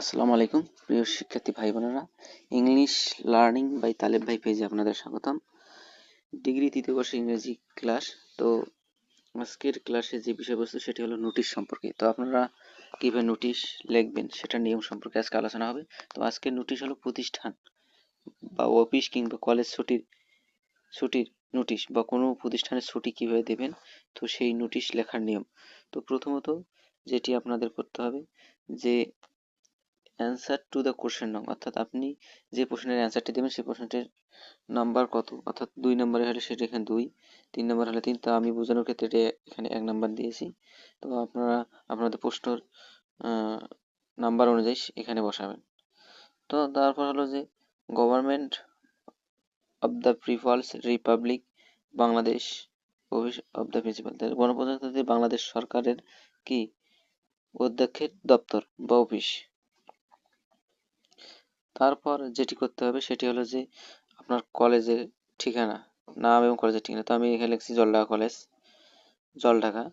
আসসালামু আলাইকুম, প্রিয় শিক্ষার্থী ভাই বোনেরা ইংলিশ লার্নিং বাই তালেব ভাই পেজে আপনাদের স্বাগতম। ডিগ্রি তৃতীয় বর্ষের ইংরেজি ক্লাস তো আজকের ক্লাসে যে বিষয়বস্তু সেটি হলো নোটিশ সম্পর্কে। তো আপনারা কীভাবে নোটিশ লিখবেন সেটা নিয়ম সম্পর্কে আজকে আলোচনা হবে। তো আজকের নোটিশ হলো প্রতিষ্ঠান বা অফিস কিংবা কলেজ ছুটির ছুটির নোটিশ বা কোনো প্রতিষ্ঠানের ছুটি কীভাবে দেবেন, তো সেই নোটিশ লেখার নিয়ম। তো প্রথমত যেটি আপনাদের করতে হবে যে অ্যান্সার টু দ্য কোশ্চেন নং অর্থাৎ আপনি যে প্রশ্নের অ্যান্সারটি দেবেন, সেই প্রশ্নটির নাম্বার কত? অর্থাৎ দুই নম্বরে হলে সেটা এখানে দুই, তিন নম্বর হলে তিন। তো আমি বোঝানোর ক্ষেত্রে এটা এখানে এক নাম্বার দিয়েছি। তো আপনারা আপনাদের প্রশ্নর নাম্বার অনুযায়ী এখানে বসাবেন। তো তারপর হলো যে government of the people's republic Bangladesh office of the principal গণপ্রজাতন্ত্রী বাংলাদেশ সরকারের কি? অধ্যক্ষের দপ্তর বা অফিস। তারপর যেটি করতে হবে সেটি হলো যে আপনার কলেজের ঠিকানা, নাম এবং কলেজের ঠিকানা। তো আমি এখানে লিখছি জলঢাকা কলেজ, জলঢাকা।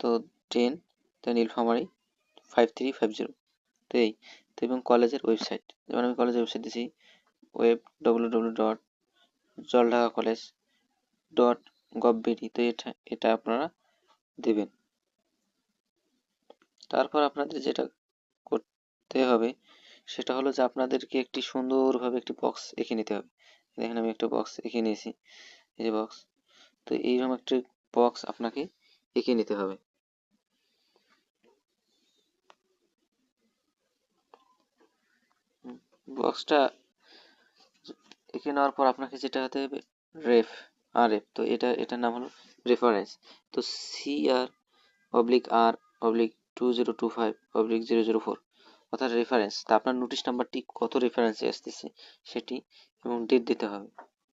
তো টেন তো Nilphamari five three five zero তো এই, তো এবং কলেজের ওয়েবসাইট যেমন আমি কলেজের ওয়েবসাইট দিয়েছি web W W dot Jaldhaka college dot gov bd তো এটা এটা আপনারা দেবেন। তারপর আপনাদের যেটা করতে হবে সেটা হলো যে আপনাদেরকে একটি সুন্দরভাবে একটি বক্স এঁকে নিতে হবে। দেখেন আমি একটা বক্স এঁকে নিয়েছি, এই যে বক্স তো এইরকম একটি বক্স আপনাকে এঁকে নিতে হবে। বক্সটা এঁকে নেওয়ার পর আপনাকে যেটা হতে হবে রেফ আর এফ তো এটা, এটার নাম হলো রেফারেন্স তো C R oblique R oblique two zero two five oblique zero zero four অর্থাৎ রেফারেন্স তা আপনার নোটিশ নাম্বারটি কত রেফারেন্সে আসতেছে সেটি এবং ডেট দিতে হবে।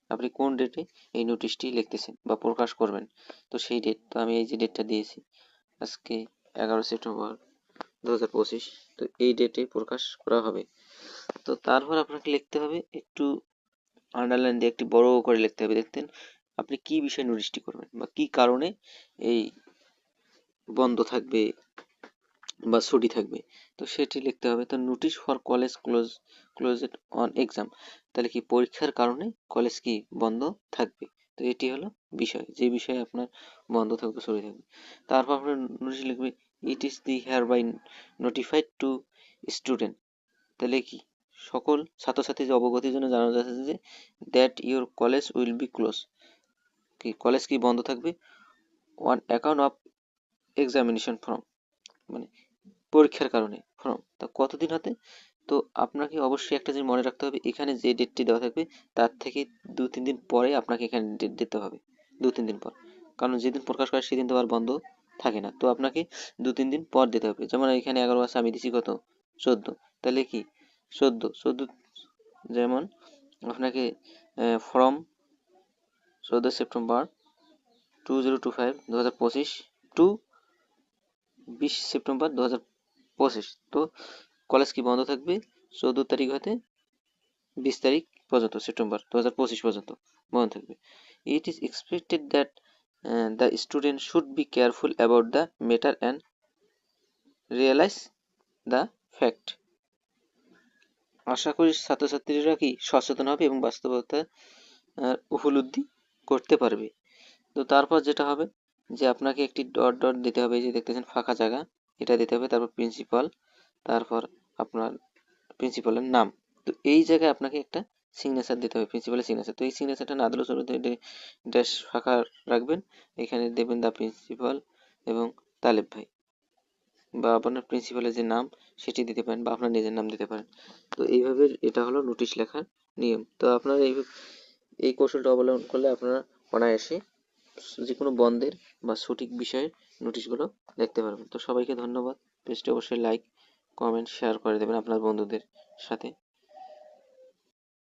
আপনি কোন ডেটে এই নোটিশটি লিখতেছেন বা প্রকাশ করবেন? তো সেই ডেট তো আমি এই যে ডেটটা দিয়েছি, আজকে এগারো সেপ্টেম্বর দু হাজার পঁচিশ, তো এই ডেটে প্রকাশ করা হবে। তো তারপর আপনাকে লিখতে হবে একটু আন্ডারলাইন দিয়ে একটি বড় করে লিখতে হবে, দেখতেন আপনি কি বিষয়ে নোটিশটি করবেন বা কি কারণে এই বন্ধ থাকবে বা ছুটি থাকবে। তো সেটি লিখতে হবে। তো notice for college close closed on exam তাহলে কি পরীক্ষার কারণে কলেজ কি বন্ধ থাকবে? তো এটি হলো বিষয়। যে বিষয়ে আপনার বন্ধ থাকবে, ছুটি থাকবে। তারপর আপনার নোটিশ লিখবে it is the hereby notified to student তাহলে কি? সকল ছাত্রছাত্রীদের অবগতির জন্য জানানো যাচ্ছে যে that your college will be close কি? কলেজ কি বন্ধ থাকবে? One account of examination form মানে পরীক্ষার কারণে। ফর্ম তা কতদিন হাতে? তো আপনাকে অবশ্যই একটা জিনিস মনে রাখতে হবে, এখানে যে ডেটটি দেওয়া থাকবে, তার থেকে দু তিন দিন পরে আপনাকে এখানে ডেট দিতে হবে দু তিন দিন পর। কারণ যেদিন প্রকাশ করে সেদিন তো আর বন্ধ থাকে না। তো আপনাকে দু তিন দিন পর দিতে হবে। যেমন এখানে এগারো আছে, আমি দিচ্ছি কত? চোদ্দ। তাহলে কি? চোদ্দ। চোদ্দ, যেমন আপনাকে ফর্ম চোদ্দ September two zero two five দু হাজার পঁচিশ টু বিশ সেপ্টেম্বর দু হাজার পঁচিশ। তো কলেজ কি বন্ধ থাকবে? চৌদ্দ তারিখ হতে বিশ তারিখ পর্যন্ত, সেপ্টেম্বর দু হাজার পঁচিশ পর্যন্ত বন্ধ থাকবে। It is expected that the student should be careful about the matter and realise the fact আশা করি ছাত্রছাত্রীরা কি সচেতন হবে এবং বাস্তবতা উপলব্ধি করতে পারবে? তো তারপর যেটা হবে যে আপনাকে একটি ডট ডট দিতে হবে যে দেখতেছেন ফাঁকা জায়গা। এটা দিতে হবে, তারপর প্রিন্সিপাল তারপর আপনার প্রিন্সিপালের নাম। তো এই জায়গায় আপনাকে একটা সিগনেচার দিতে হবে প্রিন্সিপালের সিগনেচার তো এই সিগনেচারটা না দিলেও চলবে ড্যাশ ফাঁকা রাখবেন। এখানে দেবেন দা প্রিন্সিপাল এবং তালেব ভাই বা আপনার প্রিন্সিপালের যে নাম, সেটি দিতে পারেন বা আপনার নিজের নাম দিতে পারেন। তো এইভাবে এটা হলো নোটিশ লেখার নিয়ম। তো আপনারা এই এই কৌশলটা অবলম্বন করলে আপনারা অনায়াসে যে কোনো বন্ধের বা সঠিক বিষয়ের নোটিশগুলো দেখতে পারবেন। তো সবাইকে ধন্যবাদ। পেজটি অবশ্যই লাইক কমেন্ট শেয়ার করে দেবেন আপনার বন্ধুদের সাথে।